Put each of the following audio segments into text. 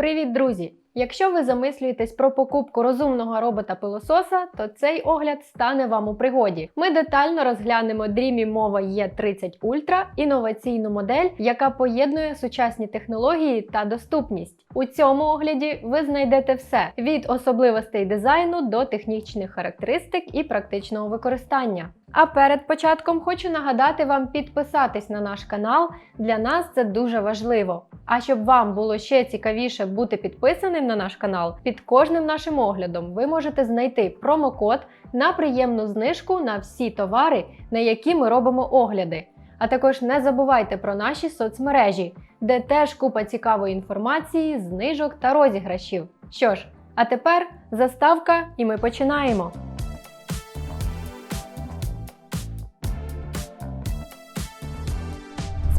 Привіт, друзі! Якщо ви замислюєтесь про покупку розумного робота-пилососа, то цей огляд стане вам у пригоді. Ми детально розглянемо Dreamy Mova E30 Ultra – інноваційну модель, яка поєднує сучасні технології та доступність. У цьому огляді ви знайдете все від особливостей дизайну до технічних характеристик і практичного використання. А перед початком хочу нагадати вам підписатись на наш канал. Для нас це дуже важливо. А щоб вам було ще цікавіше бути підписаним на наш канал, під кожним нашим оглядом ви можете знайти промокод на приємну знижку на всі товари, на які ми робимо огляди. А також не забувайте про наші соцмережі, де теж купа цікавої інформації, знижок та розіграшів. Що ж, а тепер заставка, і ми починаємо.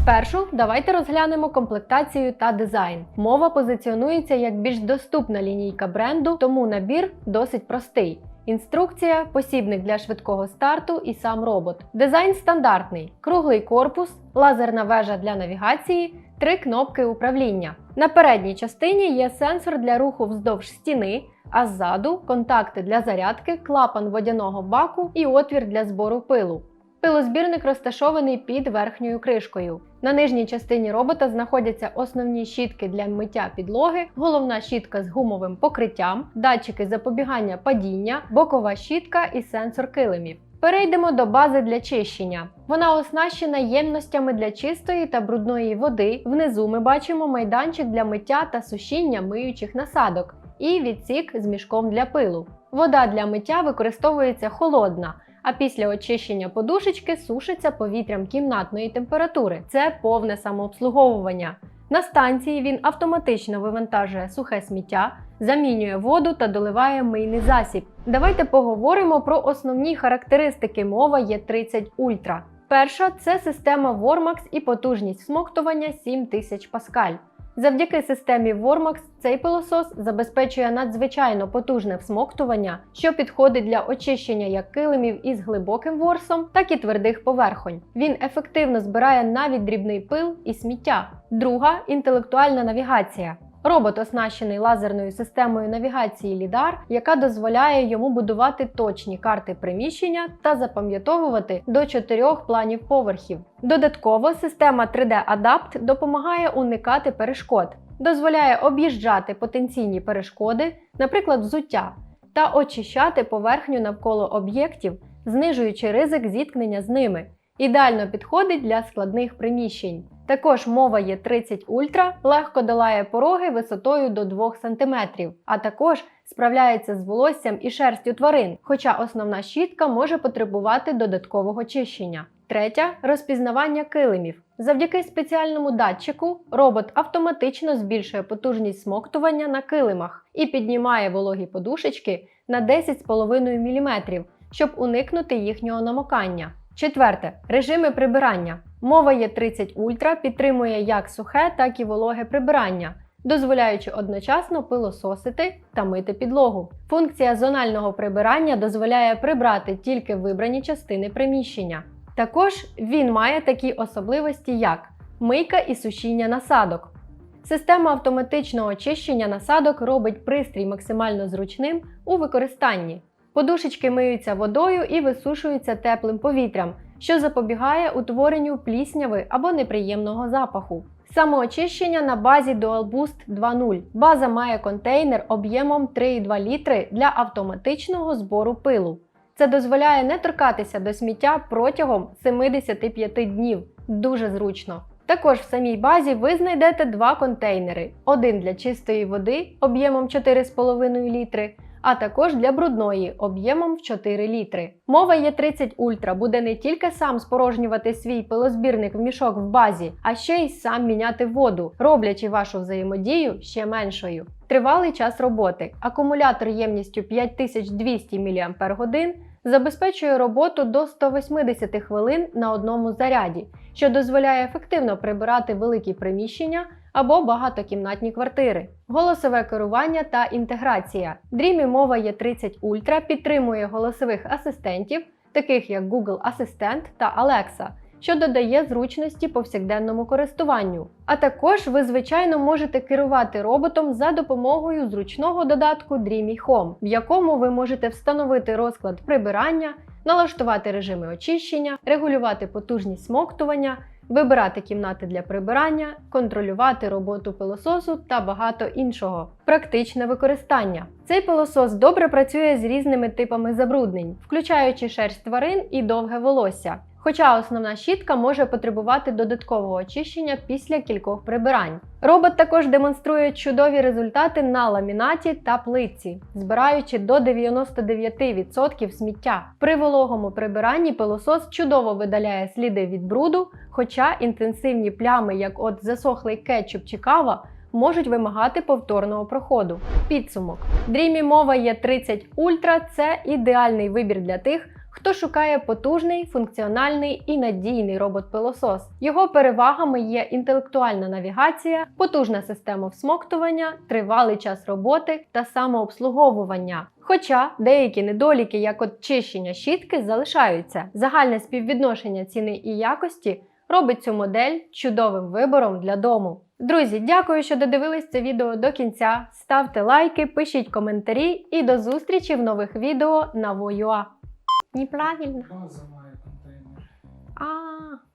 Спершу давайте розглянемо комплектацію та дизайн. Мова позиціонується як більш доступна лінійка бренду, тому набір досить простий. Інструкція, посібник для швидкого старту і сам робот. Дизайн стандартний: круглий корпус, лазерна вежа для навігації, три кнопки управління. На передній частині є сенсор для руху вздовж стіни, а ззаду контакти для зарядки, клапан водяного баку і отвір для збору пилу. Пилозбірник розташований під верхньою кришкою. На нижній частині робота знаходяться основні щітки для миття підлоги, головна щітка з гумовим покриттям, датчики запобігання падіння, бокова щітка і сенсор килимів. Перейдемо до бази для чищення. Вона оснащена ємностями для чистої та брудної води. Внизу ми бачимо майданчик для миття та сушіння миючих насадок і відсік з мішком для пилу. Вода для миття використовується холодна а після очищення подушечки сушиться повітрям кімнатної температури. Це повне самообслуговування. На станції він автоматично вивантажує сухе сміття, замінює воду та доливає мийний засіб. Давайте поговоримо про основні характеристики мова Є30 Ultra. Перша це система Vormax і потужність всмоктування 7000 паскаль. Завдяки системі Vormax цей пилосос забезпечує надзвичайно потужне всмоктування, що підходить для очищення як килимів із глибоким ворсом, так і твердих поверхонь. Він ефективно збирає навіть дрібний пил і сміття. Друга інтелектуальна навігація. Робот оснащений лазерною системою навігації LiDAR, яка дозволяє йому будувати точні карти приміщення та запам'ятовувати до чотирьох планів поверхів. Додатково система 3D Adapt допомагає уникати перешкод, дозволяє об'їжджати потенційні перешкоди, наприклад, взуття, та очищати поверхню навколо об'єктів, знижуючи ризик зіткнення з ними. Ідеально підходить для складних приміщень. Також мова є 30 Ультра, легко долає пороги висотою до 2 см, а також справляється з волоссям і шерстю тварин, хоча основна щітка може потребувати додаткового чищення. Третя розпізнавання килимів. Завдяки спеціальному датчику робот автоматично збільшує потужність смоктування на килимах і піднімає вологі подушечки на 10,5 мм, щоб уникнути їхнього намокання. Четверте режими прибирання. Мова є 30 Ultra підтримує як сухе, так і вологе прибирання, дозволяючи одночасно пилососити та мити підлогу. Функція зонального прибирання дозволяє прибрати тільки вибрані частини приміщення. Також він має такі особливості, як мийка і сушіння насадок. Система автоматичного очищення насадок робить пристрій максимально зручним у використанні. Подушечки миються водою і висушуються теплим повітрям, що запобігає утворенню плісняви або неприємного запаху. Самоочищення на базі DualBoost 2.0. База має контейнер об'ємом 3,2 літри для автоматичного збору пилу. Це дозволяє не торкатися до сміття протягом 75 днів. Дуже зручно. Також в самій базі ви знайдете два контейнери: один для чистої води об'ємом 4,5 літри, а також для брудної об'ємом в 4 літри. Мова є 30 Ультра буде не тільки сам спорожнювати свій пилозбірник в мішок в базі, а ще й сам міняти воду, роблячи вашу взаємодію ще меншою. Тривалий час роботи. Акумулятор ємністю 5200 мАч забезпечує роботу до 180 хвилин на одному заряді, що дозволяє ефективно прибирати великі приміщення або багатокімнатні квартири. Голосове керування та інтеграція. Dreamy мова є 30 Ultra підтримує голосових асистентів, таких як Google Асистент та Alexa, що додає зручності повсякденному користуванню. А також ви, звичайно, можете керувати роботом за допомогою зручного додатку Dreamy Home, в якому ви можете встановити розклад прибирання, налаштувати режими очищення, регулювати потужність смоктування, вибирати кімнати для прибирання, контролювати роботу пилососу та багато іншого. Практичне використання. Цей пилосос добре працює з різними типами забруднень, включаючи шерсть тварин і довге волосся. Хоча основна щітка може потребувати додаткового очищення після кількох прибирань. Робот також демонструє чудові результати на ламінаті та плитці, збираючи до 99% сміття. При вологому прибиранні пилосос чудово видаляє сліди від бруду, хоча інтенсивні плями, як от засохлий кетчуп чи кава, можуть вимагати повторного проходу. Підсумок: Dreamy Mova є 30 Ultra – це ідеальний вибір для тих, хто шукає потужний, функціональний і надійний робот-пилосос. Його перевагами є інтелектуальна навігація, потужна система всмоктування, тривалий час роботи та самообслуговування. Хоча деякі недоліки, як от чищення щітки, залишаються. Загальне співвідношення ціни і якості робить цю модель чудовим вибором для дому. Друзі, дякую, що додивились це відео до кінця. Ставте лайки, пишіть коментарі і до зустрічі в нових відео на Воюа. Неправильно. База має контейнер. А.